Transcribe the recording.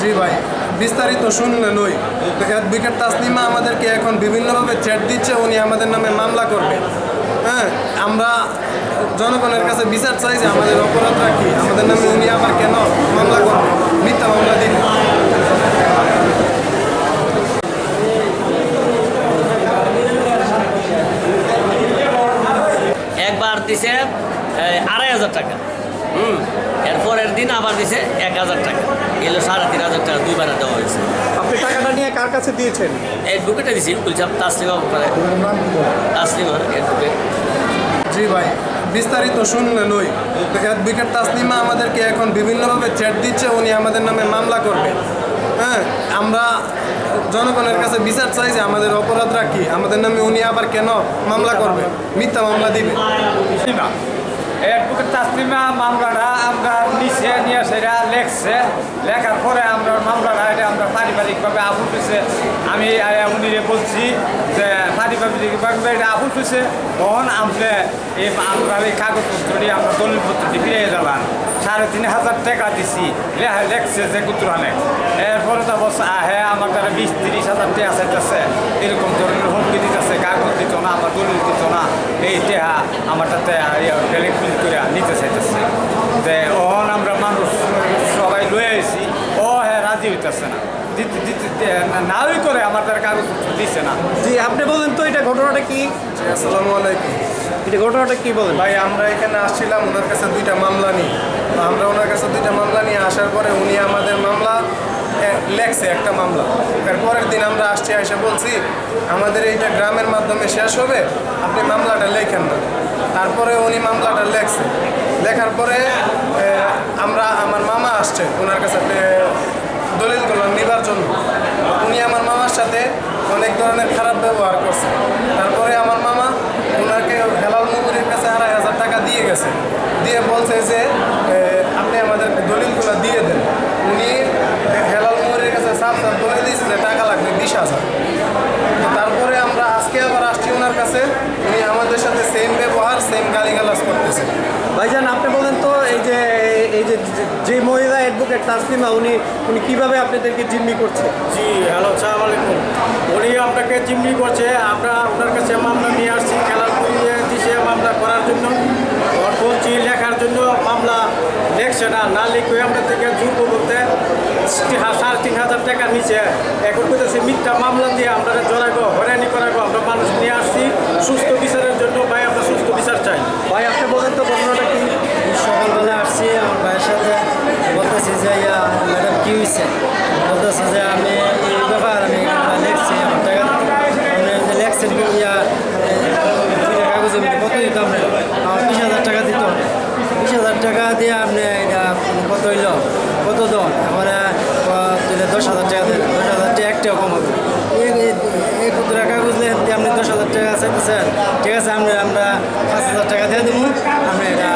জি ভাই বিস্তারিত শুনলেন ওই অ্যাডভোকেট তাসলিমা আমাদেরকে এখন বিভিন্নভাবে চ্যাট দিচ্ছে উনি আমাদের নামে মামলা করবে। হ্যাঁ আমরা জনগণের কাছে বিচার চাই যে আমাদের অপরাধটা কি আমাদের নামে উনি আবার কেন মামলা করবে? মিথ্যা মামলা দিবে। একবার দিছে আড়াই হাজার টাকা। হুম। এরপরের দিন আবার দিছে এক হাজার টাকা। এলো সাড়ে তিন হাজার টাকা দুইবার দেওয়া হয়েছে। আপনি টাকাটা নিয়ে কার কাছে দিয়েছেন? অ্যাডভোকেটে দিছি বলছিলাম তাসলিমা করে তাসলিমা অ্যাডভোকেট জি ভাই বিস্তারিত শুনলেন ওই অ্যাডভোকেট তাসলিমা আমাদেরকে এখন বিভিন্নভাবে চ্যাট দিচ্ছে উনি আমাদের নামে মামলা করবে। হ্যাঁ আমরা জনগণের কাছে বিচার চাই যে আমাদের অপরাধটা কি আমাদের নামে উনি আবার কেন মামলা করবে? মিথ্যা মামলা দিবে। অ্যাডভোকেট তাসলিমা মামলাটা আমরা নিচে নিয়ে সেটা লেখছে। লেখার পরে আমরা মামলাটা, এটা আমরা পারিবারিকভাবে আবুল হয়েছে। আমি উনিরে বলছি যে পারিবারিকভাবে এটা আবুল হয়েছে, তখন আমরা এই আমরা এই কাগজপত্র নিয়ে আমরা দলিলপত্রটি ফিরিয়ে দিলাম। সাড়ে তিন হাজার টাকা দিছি। লেখা, লেখছে যে কুতুরানে এরপরে তো বস, আহে আমার দ্বারা বিশ, তিরিশ হাজার টাকা চাইতেছে। এরকম ধরনের হুমকি দিতেছে, কাগজ দিত না আমার দলিল দিত না। এই টেহা আমার তাতে ব্যালেন্স বিল করে নিতে চাইতেছে। যে ওহন আমরা মানুষ সবাই লয়ে আইছি। ও হ্যাঁ রাজি হইতেছে না। দিতে দিতে দে- না- নাওই করে আমার দ্বারা কাগজপত্র দিচ্ছে না। জি আপনি বলেন তো এটা ঘটনাটা কি? আসসালামু আলাইকুম। এটা ঘটনাটা কি বলেন? ভাই আমরা এখানে আসছিলাম ওনার কাছে দুইটা মামলা নিয়ে। আমরা ওনার কাছে দুইটা মামলা নিয়ে আসার পরে উনি আমাদের মামলা লেখছে একটা মামলা। পরের দিন আমরা আসছি, এসে বলছি, আমাদের এইটা গ্রামের মাধ্যমে শেষ হবে, আপনি মামলাটা লেখেন না। তারপরে উনি মামলাটা লেখছে। লেখার পরে আমরা, আমার মামা আসছে ওনার কাছে দলিল দলিলগুলো নিবার জন্য। উনি আমার মামার সাথে অনেক ধরনের খারাপ ব্যবহার করছে তারপরে আমার মামা ওনাকে হেলাল মুগুরির কাছে আড়াই হাজার টাকা দিয়ে গেছে দিয়ে বলছে যে এ, আপনি আমাদের দলিলগুলো দিয়ে দেন উনি হেলাল মুগুরির কাছে সাফ সাফ বলে দিয়েছে যে টাকা লাগবে বিশ হাজার তো তারপরে আমরা আজকে আবার আসছি ওনার কাছে উনি আমাদের সাথে সেম সেম গালিগালাজ করতেছে। ভাইজান, আপনি বলেন তো, এই যে এই যে যে মহিলা অ্যাডভোকেট তাসলিমা, উনি উনি কীভাবে আপনাদেরকে জিম্মি করছে? জি, হ্যালো সালাম আলাইকুম। উনি আপনাকে জিম্মি করছে, আমরা ওনার কাছে মামলা নিয়ে আসছি খেলার করিয়ে দিছে, মামলা করার জন্য। বলছি, লেখার জন্য মামলা লেখছে না না লিখে আমরা থেকে জুর বলতে সাড়ে তিন হাজার টাকা নিচে এখন করতেছে মিথ্যা মামলা দিয়ে আমরা জড়াইবো হয়রানি করাবো আমরা মানুষ নিয়ে আসছি সুস্থ বিচারের জন্য ভাই আমরা সুস্থ বিচার চাই ভাই আপনি বলেন তো ঘটনাটা কি সকালবেলা আসছি আমার ভাইয়ের সাথে বলতেছি যে ইয়া হয়েছে বলতেছে যে আমি এই ব্যাপার আমি লেখছি, আমার টাকা লেখছেন ইয়া কাগজে মিলে কত দিত আপনি আমার বিশ হাজার টাকা দিত। বিশ হাজার টাকা দিয়ে আপনি এটা কত হইল? কত দন? এবারে দশ হাজার টাকা দেন। দশ হাজার টাকা একটাও কম হবে। এই- এই কাগজ আপনি দশ হাজার টাকা চাইতেছেন। ঠিক আছে, আমরা আমরা পাঁচ হাজার টাকা দিয়ে দেবো এটা